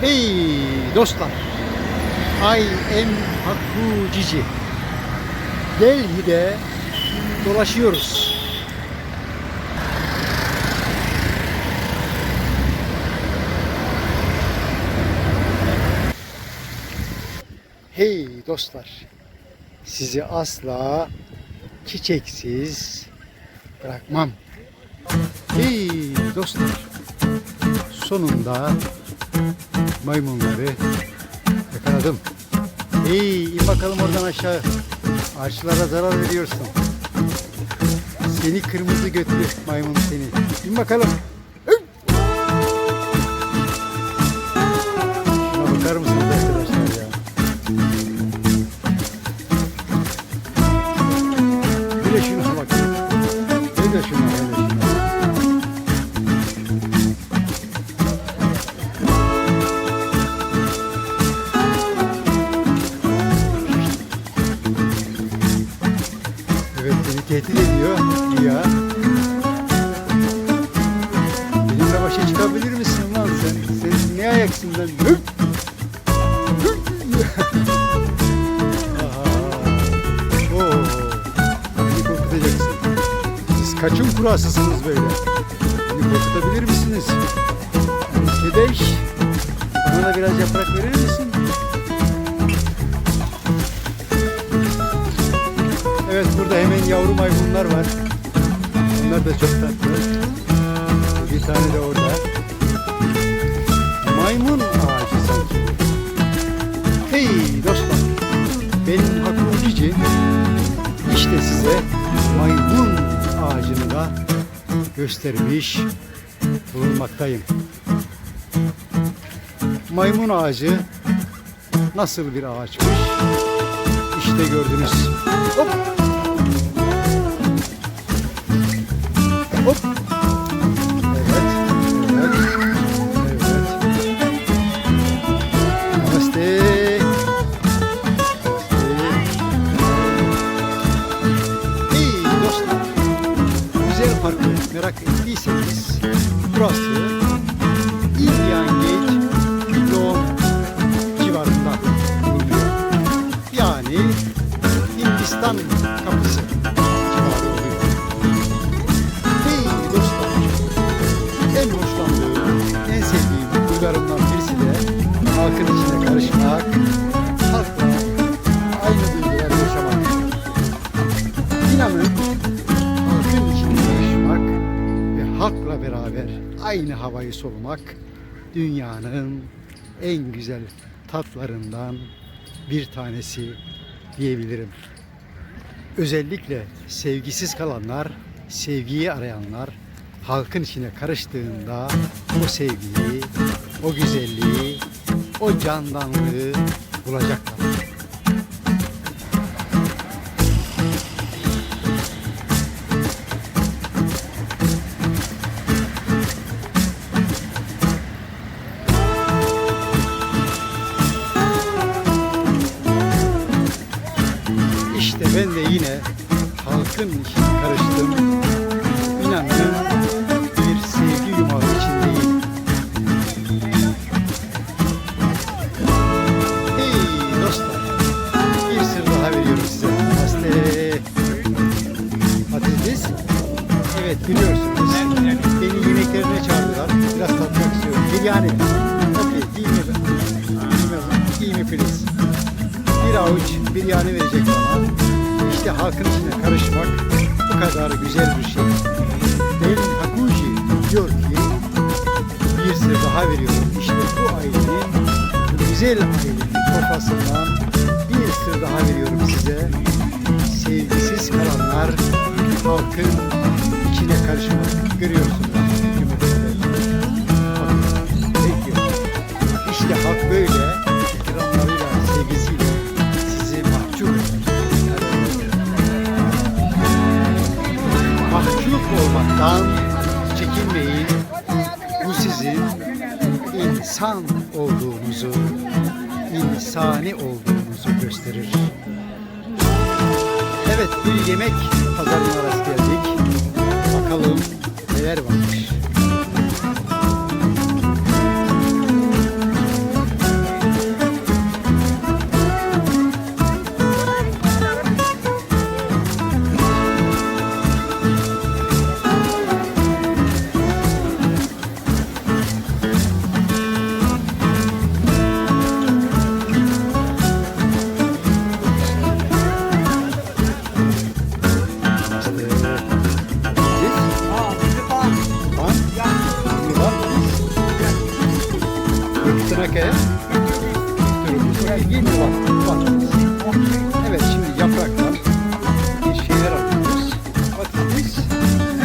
Hey dostlar. I am Haku Cici. Delhi'de dolaşıyoruz. Hey dostlar. Sizi asla çiçeksiz bırakmam. Hey dostlar. Sonunda maymunları yakaladım. Hey in bakalım oradan aşağı. Ağaçlara zarar veriyorsun. Seni kırmızı götlü maymun seni. İn bakalım. Sen? Sen ne ayaksın lan? Hıp! Hıp! Aha. Oo. Beni korkutacaksın. Siz kaçın kurasısınız böyle? Beni korkutabilir misiniz? Arkadaş, bana da biraz yaprak verir misin? Evet burada hemen yavru maymunlar var. Onlar da çok tatlı. Bir tane de orada. Maymun ağacı sanki. Hey dostlar. Benim Hakkı Cici. İşte size maymun ağacını da göstermiş bulunmaktayım. Maymun ağacı nasıl bir ağaçmış? İşte gördünüz. Hop. Hop. Burası Indian Gate Dome civarında bulunuyor. Yani Hindistan aynı havayı solumak dünyanın en güzel tatlarından bir tanesi diyebilirim. Özellikle sevgisiz kalanlar, sevgiyi arayanlar halkın içine karıştığında o sevgiyi, o güzelliği, o candanlığı bulacaklar. Daha veriyorum size. Sevgisiz kalanlar halkın içine karışmak. Görüyorsunuz. Peki. İşte halk böyle ikramlarıyla, sevgisiyle sizi mahcup. Mahcup olmaktan çekinmeyin. Bu sizin insan olduğunuzu, insani olduğunuzu gösterir. Evet bir yemek pazarına rast geldik. Bakalım neler varmış. Bakın. Evet şimdi yapraklar bir şeyler alıyoruz. Bakın biz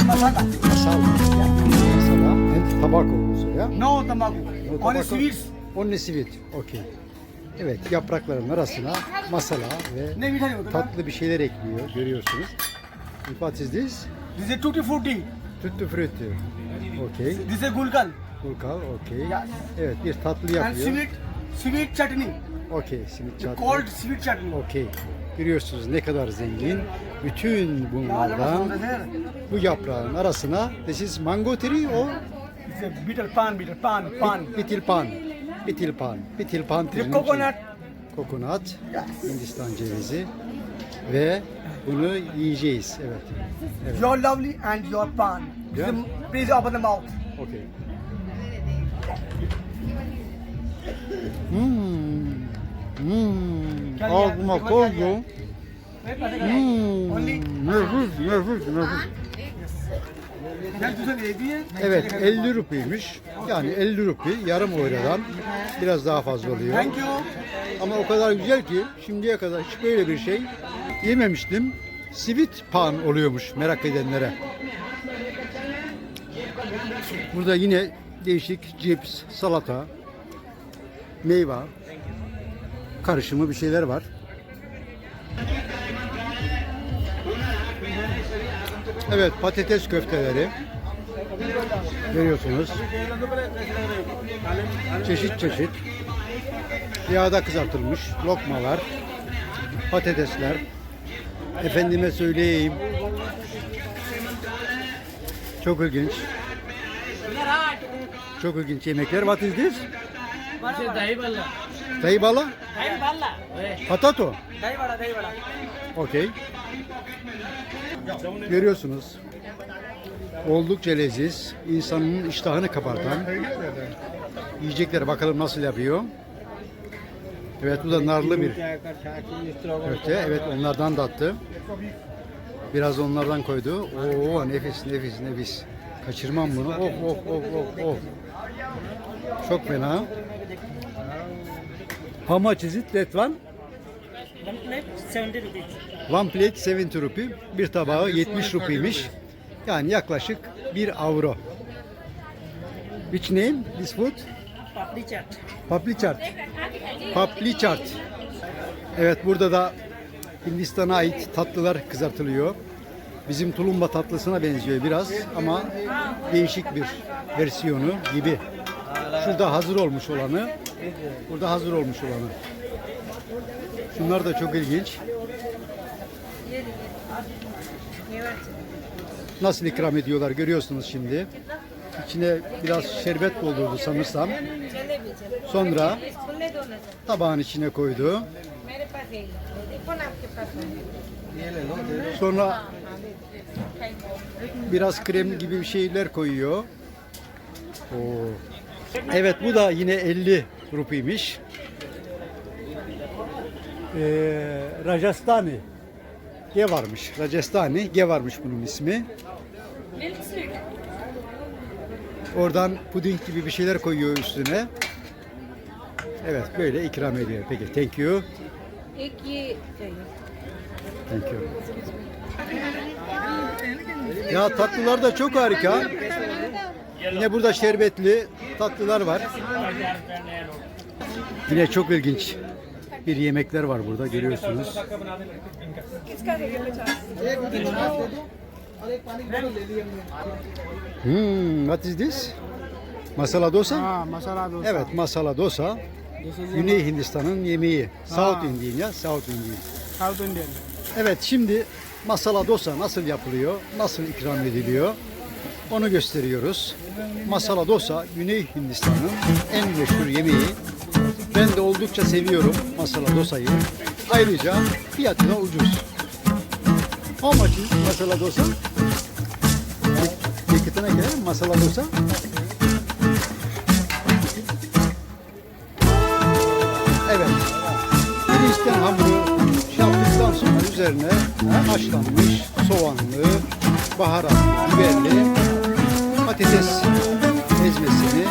masada. Masal. Yani masada. Ya. No tabako. No tabako. Only sweets. Only sweet. Okey. Evet yaprakların arasına masala ve tatlı bir şeyler ekliyor görüyorsunuz. What is this? This is tutti frutti. Tutti frutti. Okay. This is gulkal. Gulkal okay. Evet bir tatlı yapıyor. And sweet, sweet chutney. Okay. Simit çatlı. Called sweet chutney. Okey. Görüyorsunuz ne kadar zengin. Bütün bunlardan bu yaprağın arasına this is mango tree o It's a bitter pan, bitter pan, pan. bitilpan. Bitilpan. Bitilpan The tree'nin coconut. içi. Kokonat. Yes. Hindistan cevizi. Ve bunu yiyeceğiz. Evet. Evet. Your lovely and your pan. Yeah. Please open the mouth. Okey. Hmm. Hmm. Gel, koydum. Hmm. Nefis, nefis, nefis. Evet 50 rupiymiş. Yani 50 rupi yarım eurodan biraz daha fazla oluyor. Ama o kadar güzel ki şimdiye kadar hiç böyle bir şey yememiştim. Sweet pan oluyormuş merak edenlere. Burada yine değişik cips, salata, meyve karışımı bir şeyler var. Evet patates köfteleri görüyorsunuz. Çeşit çeşit yağda kızartılmış lokmalar, patatesler. Efendime söyleyeyim. Çok ilginç. Çok ilginç yemekler. What is this? Balla. Dayı bala? Dahi balla. Hey. Patato. Dahi vada. Okey. Görüyorsunuz. Oldukça leziz. insanın iştahını kabartan yiyecekler bakalım nasıl yapıyor. Evet bu da narlı bir köfte. Evet onlardan da attı. Biraz onlardan koydu. Oo nefis nefis nefis. Kaçırmam bunu. Of of of of of. Çok fena. How much is it that one? One plate, 70 rupees. One plate 70 rupi. Bir tabağı 70 rupiymiş. Yani yaklaşık 1 avro. Which name this food? Papli chaat. Papli. Evet burada da Hindistan'a ait tatlılar kızartılıyor. Bizim tulumba tatlısına benziyor biraz ama değişik bir versiyonu gibi. Şurada hazır olmuş olanı, Burada hazır olmuş olanı. Şunlar da çok ilginç. Nasıl ikram ediyorlar görüyorsunuz şimdi. İçine biraz şerbet doldurdu sanırsam. Sonra tabağın içine koydu. Sonra biraz krem gibi bir şeyler koyuyor. Oo. Evet bu da yine 50 rupiymiş. Ee, Rajastani G varmış. Rajastani G varmış bunun ismi. Oradan puding gibi bir şeyler koyuyor üstüne. Evet böyle ikram ediyor. Peki. Thank you. Thank you. Ya tatlılar da çok harika. Yine burada şerbetli tatlılar var. Yine çok ilginç bir yemekler var burada görüyorsunuz. Hmm, what is this? Masala dosa? Ha, masala dosa. Evet, masala dosa. Güney Hindistan'ın yemeği. South Indian ya, South Indian. South Indian. Evet, şimdi masala dosa nasıl yapılıyor, nasıl ikram ediliyor onu gösteriyoruz. Masala dosa Güney Hindistan'ın en meşhur yemeği. Oldukça seviyorum masala dosayı. Ayrıca fiyatı da ucuz. How much is masala dosa? Ceketine gel masala dosa. Evet. Pirinçten hamuru yaptıktan sonra üzerine haşlanmış soğanlı, baharatlı, biberli patates ezmesini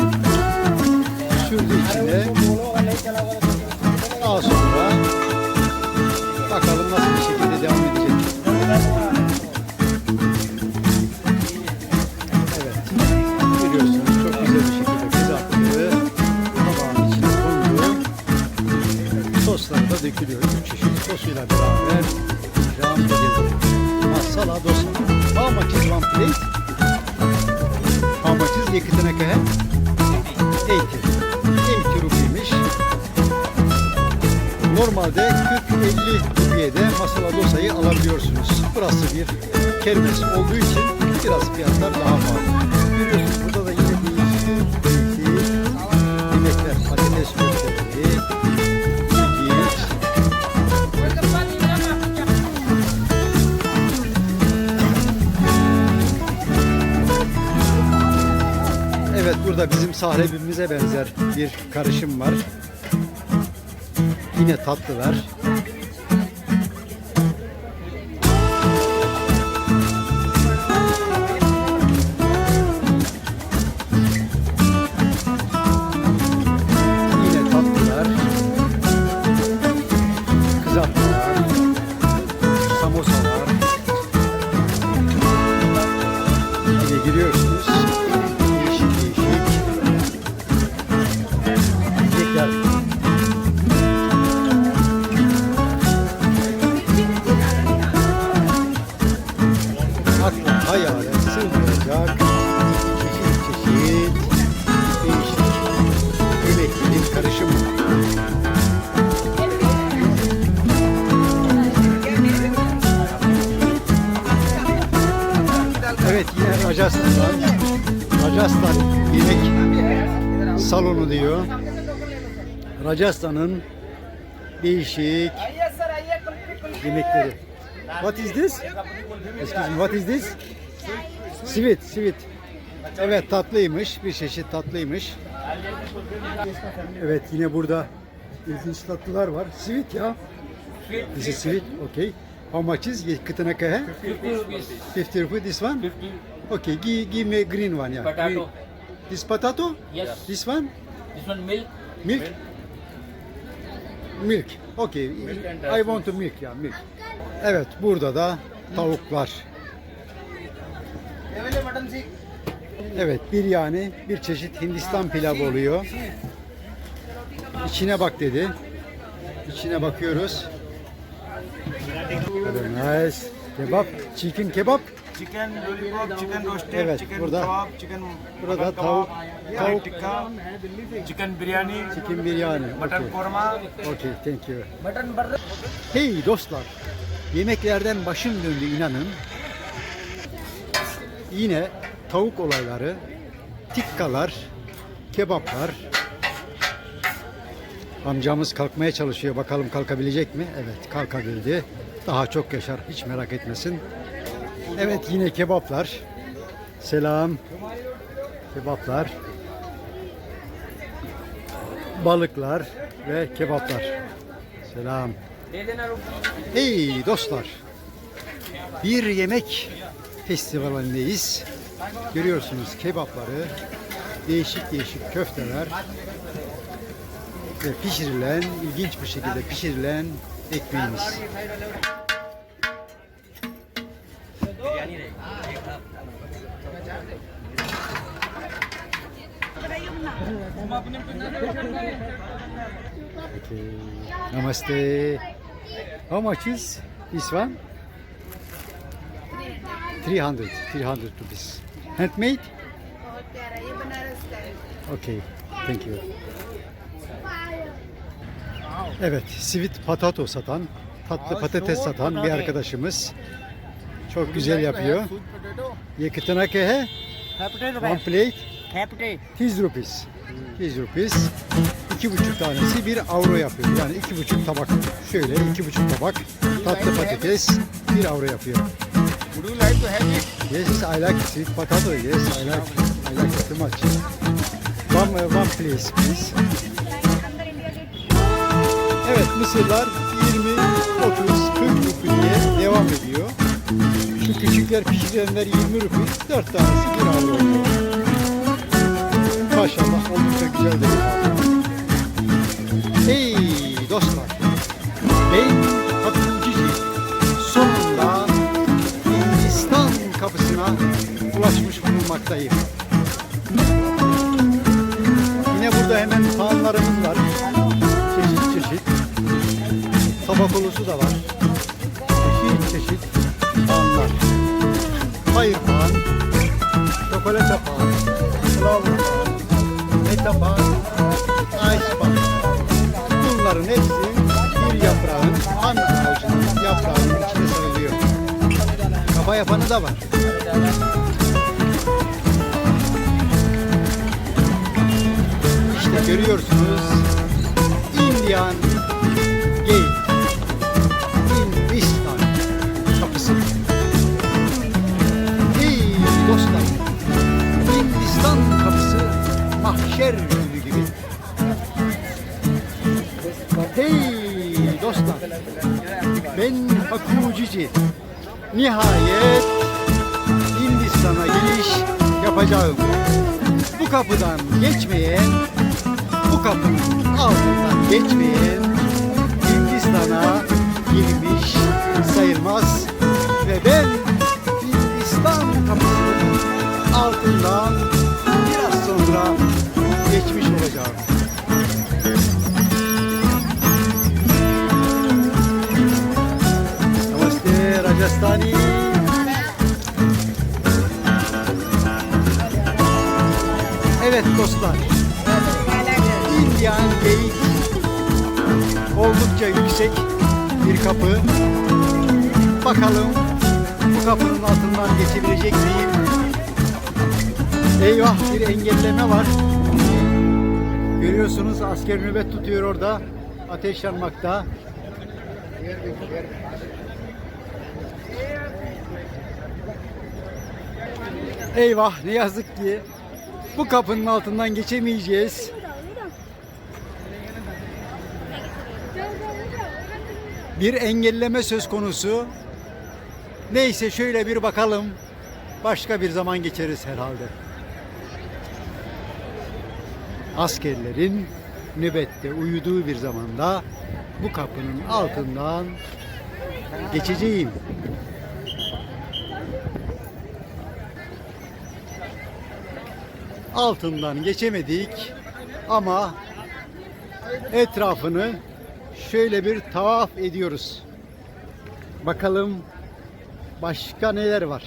sürdü içine. Daha sonra bakalım nasıl bir şekilde devam edecek. Evet. Görüyorsunuz çok güzel bir şekilde kızarttı. Tabağın içine kondu. Sosları da dökülüyor. Üç çeşit sosuyla beraber ikram edildi. Masala dosa. How much is one plate? How much is yekitene kahe? 80. 80 Normalde 40-50 rupiyede masala dosayı alabiliyorsunuz. Burası bir kermes olduğu için biraz fiyatlar daha pahalı. Görüyorsunuz burada da yine değişik yemekler. Patates köfteleri. Evet burada bizim sahrebimize benzer bir karışım var. Yine tatlılar. Yine Rajasthan'dan Rajasthan yemek salonu diyor. Rajasthan'ın değişik yemekleri. What is this? Excuse me, what is this? Sweet, sweet. Evet tatlıymış, bir çeşit tatlıymış. Evet yine burada ilginç tatlılar var. Sweet ya. This is sweet, okay. How much is? Kitana ka hai? 50 rupees this one? Okay, give, give me green one, yeah. Potato. Green. This potato? Yes. This one? This one milk. Milk? Milk. Okay. and I want to milk, yeah, milk. Evet, burada da tavuk var. Evet, biryani bir çeşit Hindistan pilavı oluyor. İçine bak dedi. İçine bakıyoruz. Very nice. Kebap, chicken kebap. Chicken lollipop, chicken roasted, evet, chicken burada, kebap, chicken burada tavuk, tavuk tikka, chicken biryani, chicken biryani, mutton okay. korma. Okay, thank you. Mutton. Hey dostlar, yemeklerden başım döndü inanın. Yine tavuk olayları, tikkalar, kebaplar. Amcamız kalkmaya çalışıyor. Bakalım kalkabilecek mi? Evet kalkabildi. Daha çok yaşar. Hiç merak etmesin. Evet, yine kebaplar. Selam. Kebaplar. Balıklar ve kebaplar. Selam. Hey dostlar. Bir yemek festivalindeyiz. Görüyorsunuz kebapları, değişik değişik köfteler ve pişirilen, ilginç bir şekilde pişirilen ekmeğimiz. Okay. Namaste. How much is this one? 300. 300 rupees. Handmade? Okay. Thank you. Evet, sweet potato satan, tatlı patates satan bir arkadaşımız. Çok güzel yapıyor. Ye kitna ke hai? One plate. 30 rupees. 30 rupees. İki buçuk tanesi bir avro yapıyor. Yani iki buçuk tabak. Şöyle iki buçuk tabak tatlı patates bir avro yapıyor. Would you like to have it? Yes, I like sweet potato. Yes, I like. I like it too much. One, uh, one please, please. Evet, mısırlar 20, 30, 40 rupiye devam ediyor. Şu küçükler pişirenler 20 rupi, 4 tanesi bir avro oluyor. Yaprağın, han ağacının yaprağının içine sarılıyor. Kafa yapanı da var. İşte görüyorsunuz Indian ben Haku Cici. Nihayet Hindistan'a giriş yapacağım. Bu kapıdan geçmeyen, bu kapının altından geçmeyen Hindistan'a girmiş sayılmaz. Ve ben Hindistan kapısının altından biraz sonra geçmiş olacağım. Rajasthani. Evet dostlar. Indian Gate oldukça yüksek bir kapı. Bakalım bu kapının altından geçebilecek miyim? Eyvah bir engelleme var. Görüyorsunuz asker nöbet tutuyor orada. Ateş yanmakta. Eyvah ne yazık ki bu kapının altından geçemeyeceğiz. Bir engelleme söz konusu. Neyse şöyle bir bakalım. Başka bir zaman geçeriz herhalde. Askerlerin nöbette uyuduğu bir zamanda bu kapının altından geçeceğim. Altından geçemedik ama etrafını şöyle bir tavaf ediyoruz. Bakalım başka neler var.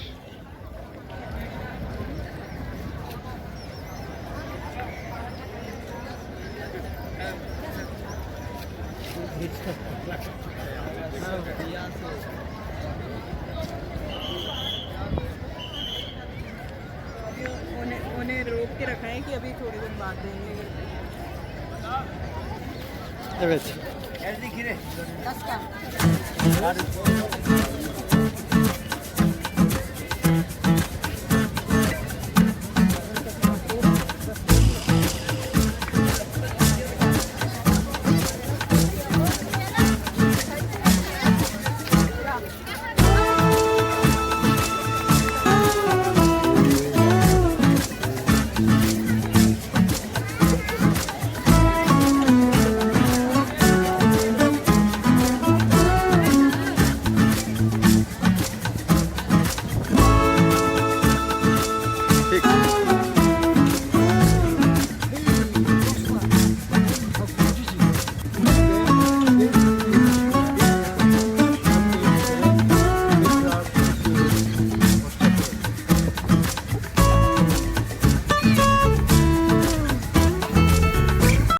के रखा है कि अभी थोड़ी दिन बाद देंगे। Evet. दस का।